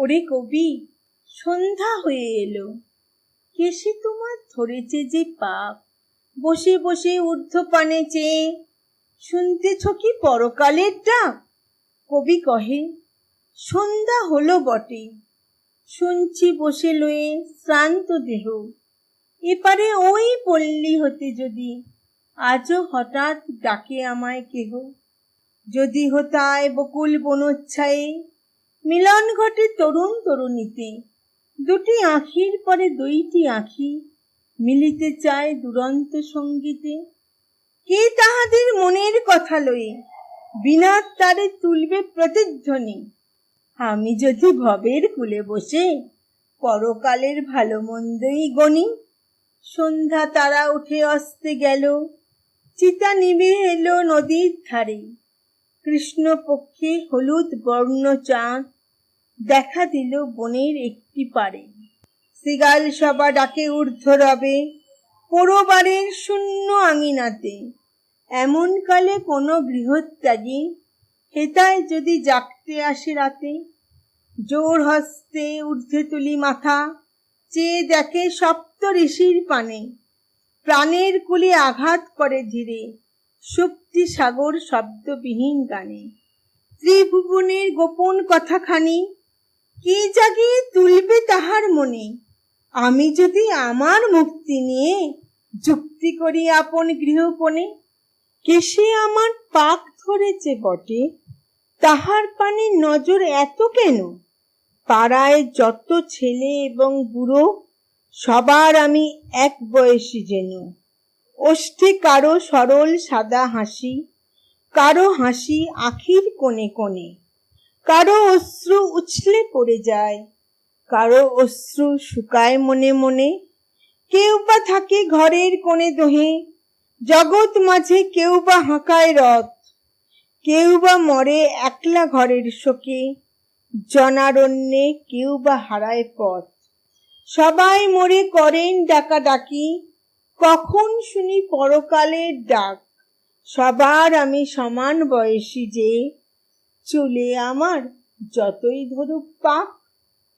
ওরে কবি, সন্ধ্যা হয়ে এলো। কেসে তোমার ধরেছে যে পাপ, বসে বসে ঊর্ধ্বপানে চেয়ে শুনতেছ কি পরকালের ডাক? কবি কহে, সন্ধ্যা হলো বটে। শুনছি বসে লয়ে শ্রান্ত দেহ। এপারে ওই পল্লী হতে যদি আজও হঠাৎ ডাকে আমায় কেহ? যদি হতায় বকুল বনোচ্ছায়ে মিলন ঘটে তরুণ তরুণীতে। দুটি আঁখির পরে দুইটি আঁখি মিলিতে চায় দুরন্ত সঙ্গীতে। কে তাহাদের মনের কথা লয়ে বিনা তারে তুলবে প্রতিধ্বনি? আমি যদি ভবের কুলে বসে পরকালের ভালো মন্দই গণি। সন্ধ্যা তারা উঠে আসতে গেল, চিতা নিভে এলো নদীর ধারে। কৃষ্ণপক্ষে হলুদ বর্ণ চাঁদ দেখা দিল বনের একটি পারে সিগাল সবা ডাকে ঊর্ধ্ব রবে পোড়োবারের শূন্য আঙিনাতে। এমন কালে কোনো গৃহত্যাগী হেতায় যদি জাগতে আসে রাতে, জোর হস্তে ঊর্ধ্বে তুলি মাথা, চেয়ে দেখে সপ্ত ঋষির পানে, প্রাণের কুলে আঘাত করে ধীরে। শক্তি সাগর শব্দবিহীন গানে। ত্রিভুবনের গোপন কথাখানি, কে জাগিয়ে তুলবে তাহার মনে? আমি যদি আমার মুক্তি নিয়ে যুক্তি করি আপন গৃহপণে কেসে আমার পাক ধরেছে বটে? তাহার পানে নজর এত কেন? পাড়ায় যত ছেলে এবং বুড়ো, সবার আমি এক বয়সী যেন। ওষ্ঠে কারও সরল সাদা হাসি, কারও হাসি আখির কোণে কোণে, কারও অশ্রু উছলে পড়ে যায়, কারও অশ্রু শুকায় মনে মনে, কেউ বা থাকে ঘরের কোণে দোহে, জগৎ মাঝে কেউ বা হাঁকায় রথ, কেউ বা মরে একলা ঘরের শোকে, জনারণ্যে কেউ বা হারায় পথ। সবাই মরে করেন ডাকাডাকি কখন শুনি পরকালের ডাক? সবার আমি সমান বয়সী যে চলে আমার যতই ধরুক পাক।